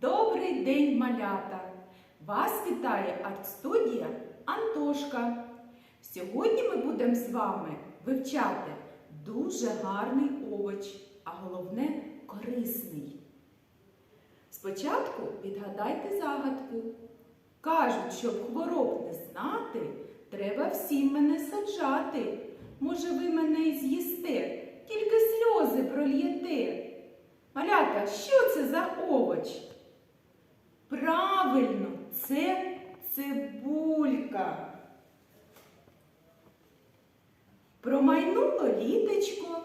Добрий день, малята! Вас вітає арт-студія Антошка. Сьогодні ми будемо з вами вивчати дуже гарний овоч, а головне корисний. Спочатку відгадайте загадку. Кажуть, щоб хвороб не знати, треба всім мене саджати. Може, ви мене й з'їсте, тільки сльози прольєте. Малята, що це за? Правильно, це цибулька. Промайнуло літочко,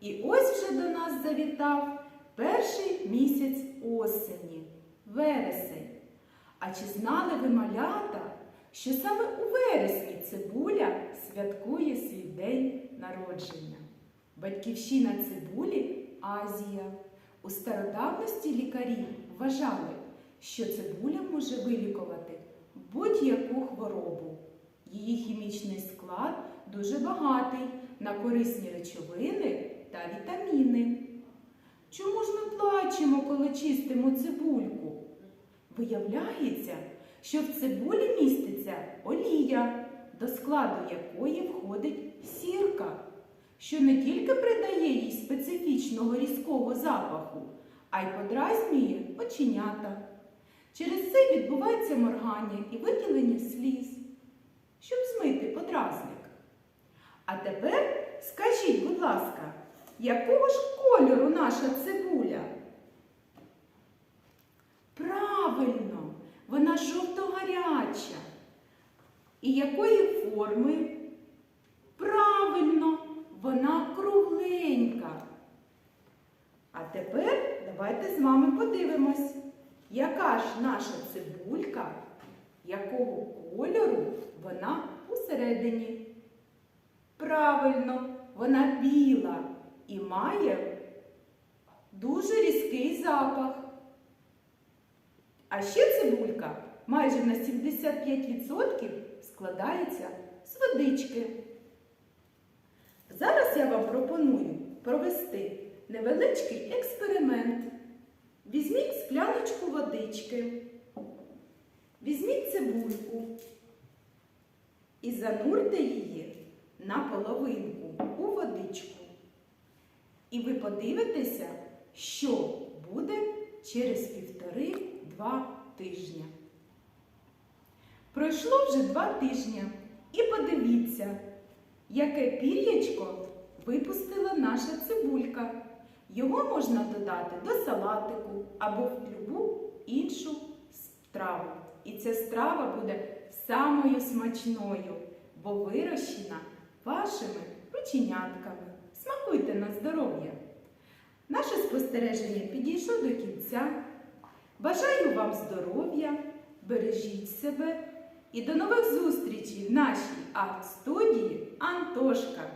і ось вже до нас завітав перший місяць осені, вересень. А чи знали ви малята, що саме у вересні цибуля святкує свій день народження? Батьківщина цибулі Азія. У стародавності лікарі вважали, що цибуля може вилікувати будь-яку хворобу. Її хімічний склад дуже багатий на корисні речовини та вітаміни. Чому ж ми плачемо, коли чистимо цибульку? Виявляється, що в цибулі міститься олія, до складу якої входить сірка, що не тільки придає їй специфічного різкого запаху, а й подразнює оченята. Через це відбувається моргання і виділення сліз, щоб змити подразник. А тепер скажіть, будь ласка, якого ж кольору наша цибуля? Правильно, вона жовто-гаряча. І якої форми? Правильно, вона кругленька. А тепер давайте з вами подивимось, яка ж наша цибулька, якого кольору вона усередині. Правильно, вона біла і має дуже різкий запах. А ще цибулька майже на 75% складається з водички. Зараз я вам пропоную провести невеличкий експеримент. Візьміть скляночку водички, візьміть цибульку і занурте її на половинку у водичку. І ви подивитеся, що буде через півтори-два тижня. Пройшло вже два тижні, і подивіться, яке пір'ячко випустила наша цибулька. Його можна додати до салатику або в любу іншу страву. І ця страва буде самою смачною, бо вирощена вашими рученятками. Смакуйте на здоров'я! Наше спостереження підійшло до кінця. Бажаю вам здоров'я, бережіть себе і до нових зустрічей в нашій арт-студії Антошка.